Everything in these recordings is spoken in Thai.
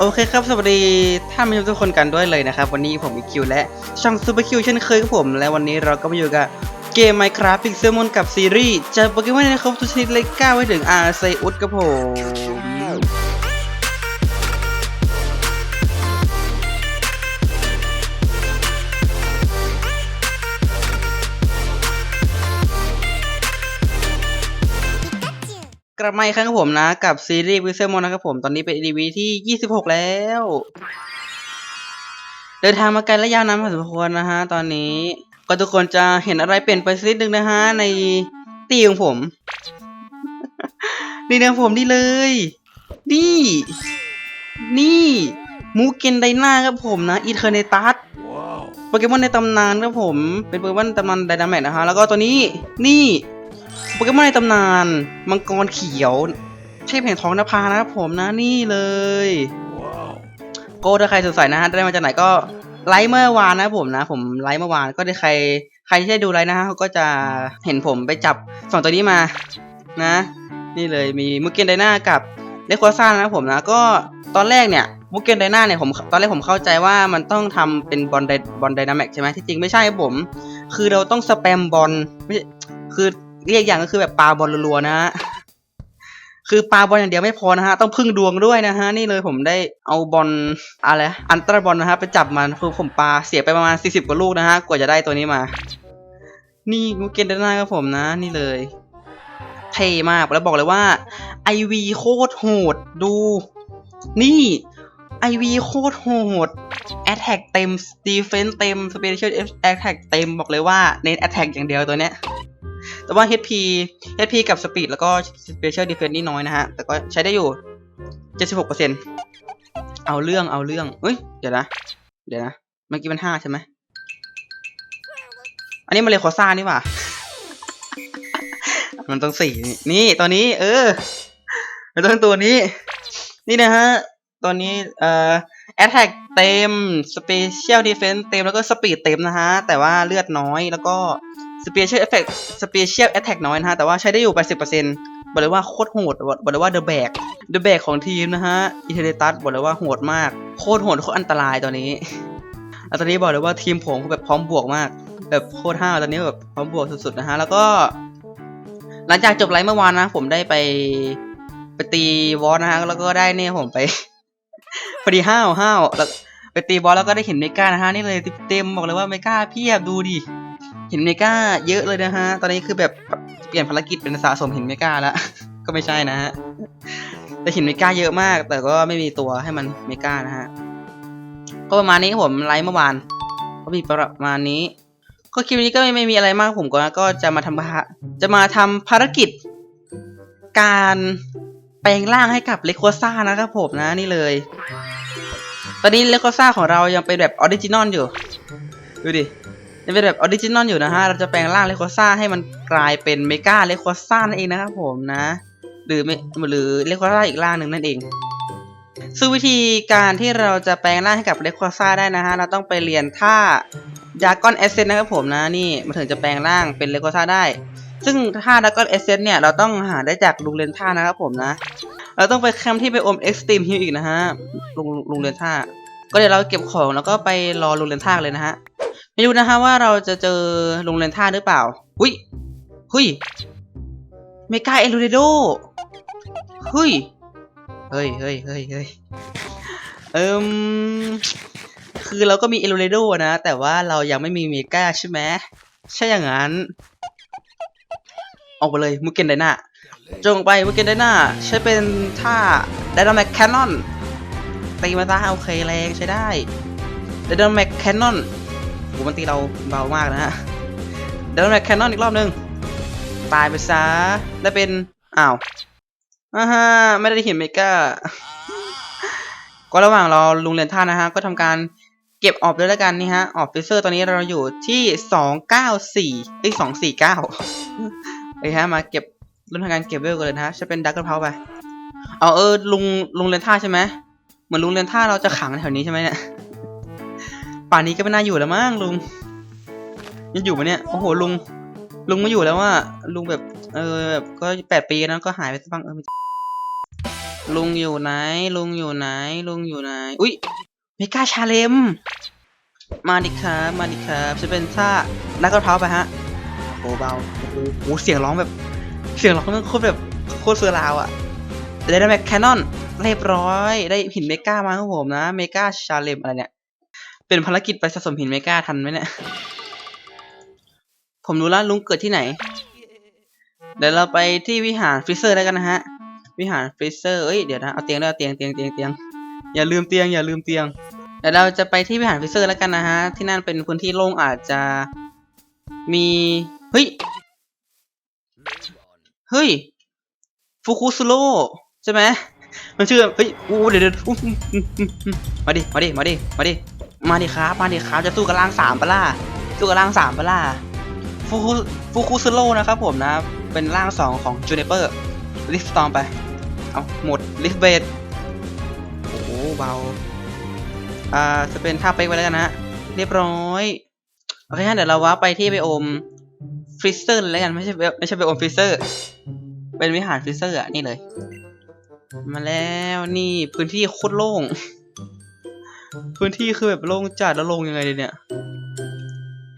โอเคครับ สวัสดีท่านผู้ชมทุกคนกันด้วยเลยนะครับ วันนี้ผมอีคิวและช่องซูเปอร์คิวเช่นเคยครับผม และวันนี้เราก็มาอยู่กับเกม Minecraft Pixelmon กับซีรีส์จะโปเกมอนในครบทุกชนิดเลยก้าวไวถึงอาร์เซอุสครับผม กลับมาอีกครั้งครับผมนะ กับซีรีส์วิเซอร์มอนนะครับผม ตอนนี้เป็นดีวีที่ 26 แล้ว เดินทางมาไกลและยาวนานพอสมควรนะฮะ ตอนนี้ก็ทุกคนจะเห็นอะไรเปลี่ยนไปสักนิดนึงนะฮะ ในตีของผม นี่นะผมนี่เลย นี่ นี่มูเกนไดนาครับผมนะอีเทอร์เนตัสโปเกมอนในตำนานครับผม เป็นโปเกมอนตำนานไดนาแมกนะฮะ แล้วก็ตัวนี้ นี่ โปเกมอนในตำนาน มังกรเขียวเทพแห่งท้องนภานะครับผมนะนี่เลยโก็ถ้าใครสงสัยนะฮะได้มาจากไหนก็ไลฟ์เมื่อวานนะครับผมนะ ผมไลฟ์เมื่อวานก็ได้ใคร ใครที่ได้ดูไลฟ์นะฮะเขาก็จะเห็นผมไปจับสองตัวนี้มานะ นี่เลยมีมุกเกนไดนากับเลโคซ่านะครับผมนะ ก็ตอนแรกเนี่ยมุกเกนไดนาเนี่ยผมตอนแรกผมเข้าใจว่ามันต้องทำเป็นบอลไดบอลไดนามิกใช่ไหมที่จริงไม่ใช่ครับผม คือเราต้องสแปมบอลไม่ใช่คือ เรียกอย่างก็คือแบบปลาบอลรัวๆนะฮะคือปลาบอลอย่างเดียวไม่พอนะฮะต้องพึ่งดวงด้วยนะฮะนี่เลยผมได้เอาบอลอะไรอันตราบอลนะฮะไปจับมันคือผมปลาเสียไปประมาณ 40 กว่าลูกนะฮะกว่าจะได้ตัวนี้มา นี่งูเกนเดน่าครับผมนะ นี่เลยเท่มากแล้วบอกเลยว่าไอวีโคตรโหดดู นี่ไอวีโคตรโหด Attack เต็ม Defense เต็ม Special Attack เต็มบอกเลยว่าเน้น Attack อย่างเดียวตัวเนี้ย แต่ว่า HP HP กับ Speed แล้วก็ Special Defense นี่น้อยนะฮะ แต่ก็ใช้ได้อยู่ 76%เอาเรื่องเอาเรื่องเฮ้ย เดี๋ยวนะ เดี๋ยวนะ เมื่อกี้มันห้าใช่ไหม อันนี้มันเลยคอซ่านี่หว่า มันต้องสี่นี่ตัวนี้ เออ มันต้องตัวนี้ นี่นะฮะ ตอนนี้ เอ่อ Attack เต็ม Special Defense เต็ม แล้วก็ Speed เต็มนะฮะ แต่ว่าเลือดน้อยแล้วก็ Special Effect Special Attack น้อยนะฮะ แต่ว่าใช้ได้อยู่80%บอกเลยว่าโคตรโหดบอกเลยว่า The Bag The Bag ของทีมนะฮะ i t e r n a t u s บอกเลยว่าโหดมาก โคตรโหดโคตรอันตรายตอนนี้แล้วตอนนี้บอกเลยว่าทีมผมแบบพร้อมบวกมาก แบบโคตรห้าวตอนนี้แบบพร้อมบวกสุดๆนะฮะ แล้วก็ หลังจากจบไลฟ์เมื่อวานนะ ผมได้ไปไปตีวอสนะฮะ แล้วก็ได้เนี่ยผมไปพอดีห้าวห้าวแล้วไปตีบอสแล้วก็ได้เห็นเมกานะฮะนี่เลยเต็มบอกเลยว่าเมกาเพียบดูดิ ห็นเมกาเยอะเลยนะฮะ ตอนนี้คือแบบเปลี่ยนภารกิจเป็นสะสมเห็นเมกาแล้ว ก็ไม่ใช่นะฮะ แต่เห็นเมกาเยอะมาก แต่ก็ไม่มีตัวให้มันเมกานะฮะ ก็ประมาณนี้ผมไลฟ์เมื่อวาน ก็มีประมาณนี้ ก็คลิปนี้ก็ไม่ไม่มีอะไรมากผมก็ก็จะมาทำภาจะมาทำภารกิจ การแปลงร่างให้กับเลโคซ่านะครับผมนะนี่เลย ตอนนี้เลโคซ่าของเรายังเป็นแบบออริจินอลอยู่ ดูดิ ยังเป็นแบบออริจินอลอยู่นะฮะ เราจะแปลงร่างเลโคซ่าให้มันกลายเป็นเมกาเลโคซ่านั่นเองนะครับผมนะ หรือไม่หรือเลโคซ่าอีกร่างหนึ่งนั่นเอง ซึ่งวิธีการที่เราจะแปลงร่างให้กับเลโคซ่าได้นะฮะ เราต้องไปเรียนท่ายากอนเอเซนนะครับผมนะ นี่มันถึงจะแปลงร่างเป็นเลโคซ่าได้ ซึ่งท่าดากอนเอเซนเนี่ยเราต้องหาได้จากลุงเรนท่านะครับผมนะ เราต้องไปแคมป์ที่ไปอมเอ็กซ์ตรีมฮิลอีกนะฮะลุงลุงเรนท่า ก็เดี๋ยวเราเก็บของแล้วก็ไปรอลุงเรนท่าเลยนะฮะ ไม่รู้นะฮะว่าเราจะเจอลุงเรียนท่าหรือเปล่า หุยหุยเมกาเอลูเดโดหุยเฮ้ยเฮ้ยเฮ้ยเฮ้ยเอิมคือเราก็มีเอลูเดโดนะ แต่ว่าเรายังไม่มีเมกาใช่ไหม ใช่อย่างนั้น ออกไปเลยมุกเกนไดนาจงไปมุกเกนไดนาใช้เป็นท่าไดนามิกแคนนอนตีมาซะโอเคแรงใช้ได้ไดนามิกแคนนอน หมันตีเราเบามากนะฮะไดนามิกแคนนอนอีกรอบหนึ่งตายไปซะได้เป็น อ้าวอ่าฮะไม่ได้เห็นเมกาก็ระหว่างรอลุงเรียนท่านะฮะ ก็ทำการเก็บออบด้วยแล้วกันนี่ฮะ ออบฟิเซอร์ตอนนี้เราอยู่ที่สองเก้าสี่ไอ้สองสี่เก้าไอ้ฮะ มาเก็บริ่มทำการเก็บเวลกันเลยนะฮะจะเป็นดักกระเพราไป เอาเออลุงลุงเรียนท่าใช่ไหมเหมือนลุงเรียนท่าเราจะขังแถวนี้ใช่ไหมเนี่ย ป่านนี้ก็ไม่น่าอยู่แล้วมั้งลุงยังอยู่ไหมเนี่ยโอ้โหลุง ลุงไม่อยู่แล้วว่าลุงแบบ เออแบบก็แปดปีนะก็หายไปสักพักเออลุงอยู่ไหน ลุงอยู่ไหน ลุงอยู่ไหน อุ้ยเมกาชาเลมมาดิครับมาดิครับจะเป็นท่านักกระเพราไปฮะโอ้เบาโอ้โหโอ้เสียงร้องแบบ เสียงร้องมันโคตรแบบโคตรเซอราวอะได้ได้แม็กแคนนอนเรียบร้อย ได้หินเมกามาครับผมนะ เมกาชาเลมอะไรเนี่ย เป็นภารกิจไปสะสมหินเมกาทันไหมเนี่ย ผมรู้แล้วลุงเกิดที่ไหน เดี๋ยวเราไปที่วิหารฟรีเซอร์แล้วกันนะฮะ วิหารฟรีเซอร์ เอ้ย เดี๋ยวนะ เอาเตียงด้วยเอาเตียงเตียงเตียงเตียง อย่าลืมเตียง อย่าลืมเตียง เดี๋ยวเราจะไปที่วิหารฟรีเซอร์แล้วกันนะฮะ ที่นั่นเป็นพื้นที่โล่งอาจจะมี เฮ้ย เฮ้ยฟูคุสุโร่ใช่ไหมมันชื่อ เฮ้ยอู้เดี๋ยวเดี๋ยวมาดิ มาดิ มาดิ มาดิ มาดิครับ มาดิครับจะสู้กับร่างสามปะล่ะสู้กับร่างสามปะล่ะฟูคุฟูคุสุโร่นะครับผมนะ เป็นร่างสองของจูเนเปอร์ลิฟตอมไป เอาหมดลิฟเบดโอ้โหเบา อ่า จะเป็นท่าเป๊กไปแล้วกันนะเรียบร้อย โอเคฮะเดี๋ยวเราว้าร์ปไปที่ไบโอมฟรีเซอร์เลยแล้วกันไม่ใช่ไม่ใช่ไบโอมฟรีเซอร์ เป็นวิหารฟรีเซอร์อะนี่เลย มาแล้วนี่พื้นที่โคตรโล่ง พื้นที่คือแบบโล่งจัดแล้วลงยังไงดีเนี่ย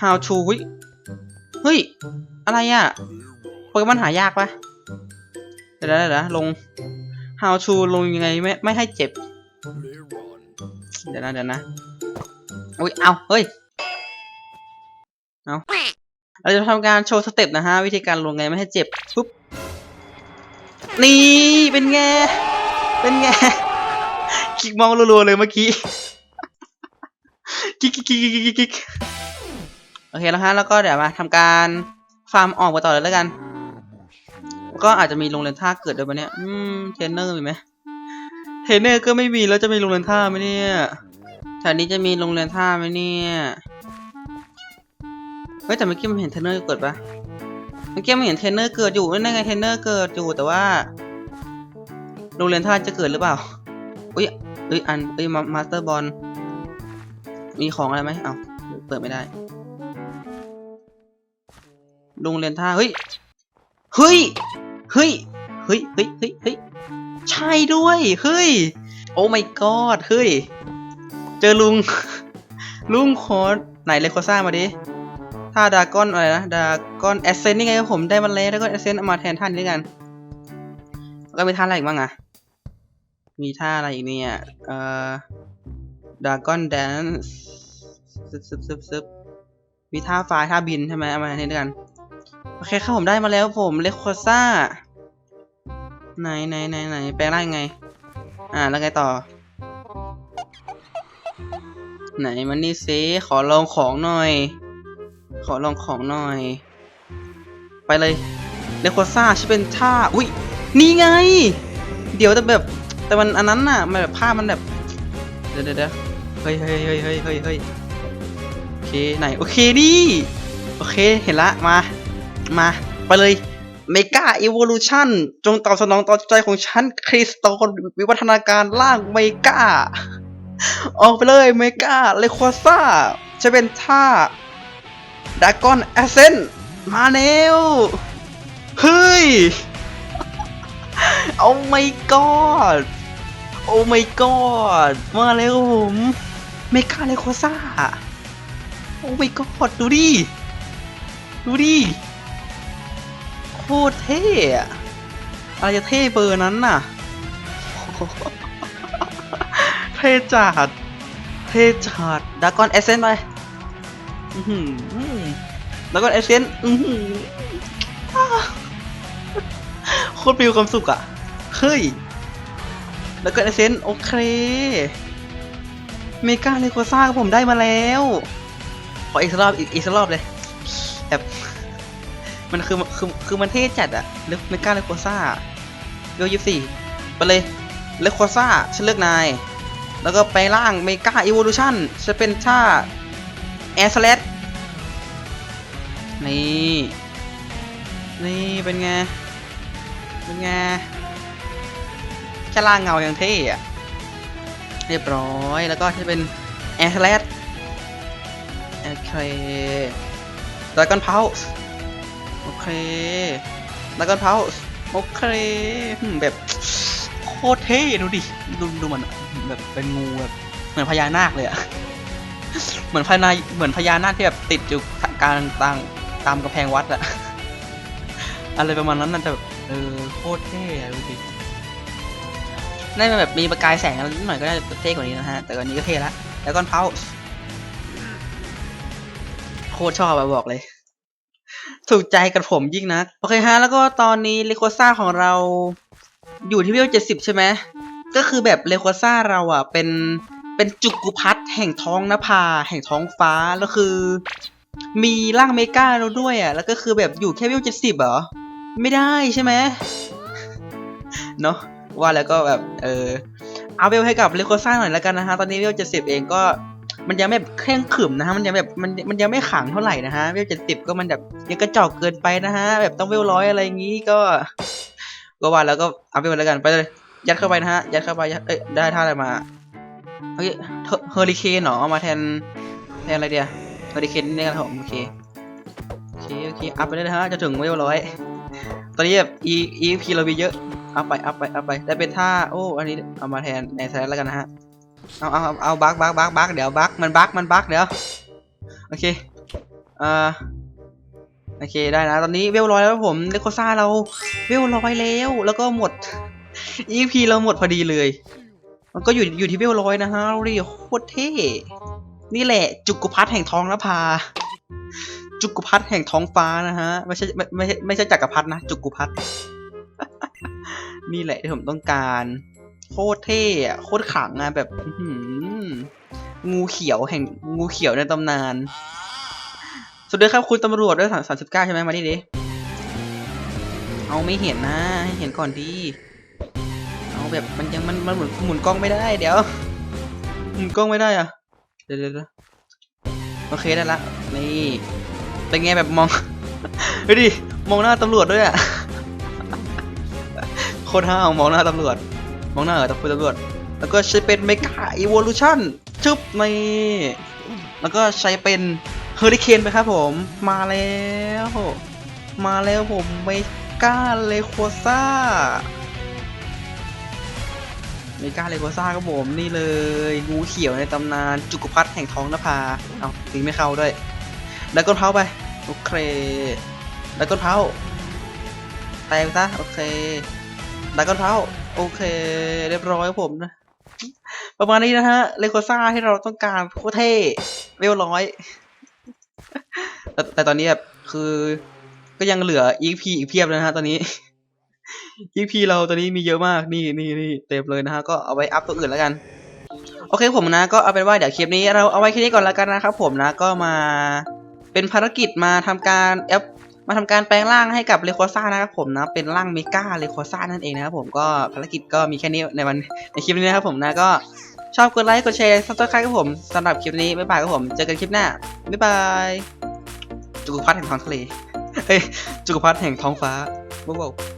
how to เฮ้ยเฮ้ย อะไรอะโปเกมอนหายากปะเดี๋ยวนะเดี๋ยวนะลง how to ลงยังไงไม่ไม่ให้เจ็บ เดี๋ยวนะเดี๋ยวนะอุ้ยเอาเฮ้ยเอาเราจะทำการโชว์สเต็ปนะฮะ วิธีการลงไงไม่ให้เจ็บปุ๊บนี่เป็นไงเป็นไงคลิกมองรัวๆเลยเมื่อกี้ กิ๊กกิ๊กกิ๊กกิ๊กกิ๊กโอเคแล้วฮะแล้วก็เดี๋ยวมาทำการฟาร์มออกมาต่อเลยแล้วกัน ก็อาจจะมีโรงเรียนท่าเกิดด้วยปะเนี่ยอืมเทรนเนอร์มีไหมเทรนเนอร์ก็ไม่มีแล้วจะมีโรงเรียนท่าไหมเนี่ยแถวนี้จะมีโรงเรียนท่าไหมเนี่ยเฮ้ยแต่เมื่อกี้มันเห็นเทรนเนอร์เกิดปะเมื่อกี้มันเห็นเทรนเนอร์เกิดอยู่นั่นไงเทรนเนอร์เกิดอยู่แต่ว่าโรงเรียนท่าจะเกิดหรือเปล่าอุ้ยเอ้ยอันเอ้ยมาสเตอร์บอล มีของอะไรไหมเอาเปิดไม่ได้ โรงเรียนท่า เฮ้ย เฮ้ย เฮ้ย เฮ้ย เฮ้ย เฮ้ย เฮ้ย ใช่ด้วย เฮ้ย โอ้ my god เฮ้ย เจอลุง ลุงโคไหนเลโคซ่ามาดิ ท่าดากอนอะไรนะ ดากอนแอสเซนนี่ไงครับผมได้มาแล้วแล้วก็แอสเซนเอามาแทนท่านนี้ด้วยกัน แล้วก็มีท่าอะไรอีกบ้างอะมีท่าอะไรอีกเนี่ย เอ่อ ดากอนแดนซ์ซึบซึบซึบซึบมีท่าฟ้าท่าบินใช่ไหมเอามาแทนนี้ด้วยกัน โอเคครับผมได้มาแล้วผมเลโคซ่าไหนไหนไหนไหนแปลงร่างไง อ่าแล้วไงต่อ ไหนมันนี่ซิขอลองของหน่อย ขอลองของหน่อย ไปเลยเลโคซ่าใช่เป็นท่า อุ้ยนี่ไง เดี๋ยวแต่แบบ แต่มันอันนั้นน่ะ มันแบบภาพมันแบบ เดี๋ยวเดี๋ยว ฮ้ยเฮ้ยเฮ้ยเฮ้ยเฮ้ยเฮ้ยโอเคไหนโอเคดิโอเคเห็นละมามาไปเลยเมกาอี o ว u ชันจงตอบสนองต่อใจของฉันคริสโตนวิวัฒนาการร่างเมกาออกไปเลยเมกาเลควาซ่าจะเป็นท่าดากอนแอสเซนมาเร็วเฮ้ยโอ้ my god โอ้ my god มาเร็วผม เมกาเลคซ่า โอ้ my god ดูดิ ดูดิ โคตรเท่อะอะไรจะเท่เบอร์นั้นน่ะ เท่จัด เท่จัดดากอนเอเซนไปดากอนเอเซนโคตรมีความสุขอะเฮ้ยดากอนเอเซนโอเค เมกาเลโคซ่าผมได้มาแล้ว ขออีกสักรอบอีกอีกสักรอบเลยแบบมันคือคือคือมันเท่จัดอะเลือกเมกาเลโคซ่าเลือกยี่สี่ไปเลยเลโคซ่าฉันเลือกนาย แล้วก็ไปล่างเมกาอี o l u ชันจะเป็นท่าแอร์สเลดนี่ นี่เป็นไง เป็นไงแค่ล่างเงาอย่างเท่อะ เรียบร้อย แล้วก็จะเป็นแอร์สเลดโอเคดากอนเพาส์โอเคแล้วก็เพาโอเคแบบโคตรเท่ดูดิ ดูดูมันแบบเป็นงูแบบเหมือนพญานาคเลยอะเหมือนพญานเหมือนพญานาคที่แบบติดอยู่กลางตามตามกำแพงวัดอะอะไรประมาณนั้นน่ะแต่เออโคตรเท่ดูดิ น่าจะแบบมีประกายแสงอะไรนิดหน่อยก็น่าจะเท่กว่านี้นะฮะ แต่วันนี้ก็เท่ละแล้วก้อนเผาโคตรชอบอะบอกเลย ถูกใจกับผมยิ่งนะโอเคฮะ แล้วก็ตอนนี้เลโคซ่าของเราอยู่ที่เวลเจ็ดสิบใช่ไหม ก็คือแบบเลโคซ่าเราอะเป็นเป็นจุกุพัทแห่งท้องนภาแห่งท้องฟ้าแล้วคือ มีร่างเมกาเราด้วยอะแล้วก็คือแบบอยู่แค่เวลเจ็ดสิบเหรอ ไม่ได้ใช่ไหมเนาะ ว่าแล้วก็แบบเออเอาเวลให้กับเลโคซ่าหน่อยแล้วกันนะฮะตอนนี้เวลเจ็ดสิบเองก็มันยังไม่แบบเคร่งขรึมนะฮะมันยังแบบมันมันยังไม่ขังเท่าไหร่นะฮะเวลเจ็ดสิบก็มันแบบยังกระจอกเกินไปนะฮะแบบต้องเวลร้อยอะไรอย่างงี้ก็ก็ว่าแล้วก็เอาไปแล้วกันไปเลยยัดเข้าไปนะฮะยัดเข้าไปยัดเอ้ยได้ท่าอะไรมาเฮ้ยเฮอริเคนเหรอเอามาแทนแทนอะไรเดียเฮอริเคนนี่กันครับผมโอเคโอเคโอเคอัพไปเลยนะฮะจะถึงเวลร้อย ตอนนี้แบบ e e p เรามีเยอะอัพไปอัพไปอัพไปได้เป็นท่าโอ้อันนี้เอามาแทนในแทนแล้วกันนะฮะเอาเอาเอาบักบักบักบักเดี๋ยวบักมันบักมันบักเดี๋ยวโอเคอ่าโอเคได้นะ ตอนนี้เวลร้อยแล้วผมเดโคซ่าเราเวลร้อยแล้วแล้วก็หมด EP เราหมดพอดีเลย มันก็อยู่อยู่ที่เวลร้อยนะฮะเรียโคตรเท่นี่แหละจุกุพัทแห่งท้องนภา จุกุพัทแห่งท้องฟ้านะฮะ ไม่ใช่ไม่ไม่ใช่ไม่ใช่จักรพัทนะ จุกุพัทนี่แหละที่ผมต้องการ โคตรเท่อะโคตรขังอะแบบหงูเขียวแห่งงูเขียวในตำนานสวัสดีครับคุณตำรวจด้วยสามสิบเก้าใช่ไหมมาดิดิเอาไม่เห็นนะให้เห็นก่อนดีเอาแบบมันยังมันมันหมุนหมุนกล้องไม่ได้ เดี๋ยวหมุนกล้องไม่ได้อะเดี๋ยวเดี๋ยวโอเคได้ละนี่ เป็นไงแบบมอง เฮ้ยดิ มองหน้าตำรวจด้วยอะ โคตรห้าวมองหน้าตำรวจ มองหน้าเออตำรวจตำรวจ แล้วก็ใช้เป็นเมกาอีวอลูชั่นชึบในแล้วก็ใช้เป็นเฮอริเคนไปครับผม มาแล้ว มาแล้วผมเมกาเลโคซ่าเมกาเลโกซ่าครับผมนี่เลยงูเขียวในตำนานจุกพัทแห่งท้องนภา เอาตีไม่เข้าด้วย แล้ก้นเท้าไป โอเคแล้ก้นเท้าแตงซะโอเคแล้ก้นเท้าโอเค เรียบร้อยผมนะ ประมาณนี้นะฮะเลโกซ่าที่เราต้องการโคตรเท่เวลร้อย แต่แต่ตอนนี้แบบคือก็ยังเหลือ EP อีกเพียบเลยนะฮะตอนนี้ EP เราตอนนี้มีเยอะมากนี่นี่นี่เต็มเลยนะฮะก็เอาไว้อัพตัวอื่นแล้วกันโอเคผมนะก็เอาเป็นว่าเดี๋ยวคลิปนี้เราเอาไว้แค่นี้ก่อนแล้วกันนะครับผมนะก็มา เป็นภารกิจมาทำการแอปมาทำการแปลงร่างให้กับเลโคซ่านะครับผมนะเป็นร่างเมกาเลโคซ่านั่นเองนะครับผมก็ภารกิจก็มีแค่นี้ในวันในคลิปนี้นะครับผมนะก็ชอบกดไลค์กดแชร์ซับสไครต์ครับผมสำหรับคลิปนี้บ๊ายบายครับผมเจอกันคลิปหน้าบ๊ายบายจุกพัดแห่งท้องทะเลเอ้ยจุกพัดแห่งท้องฟ้าบ๊ายบาย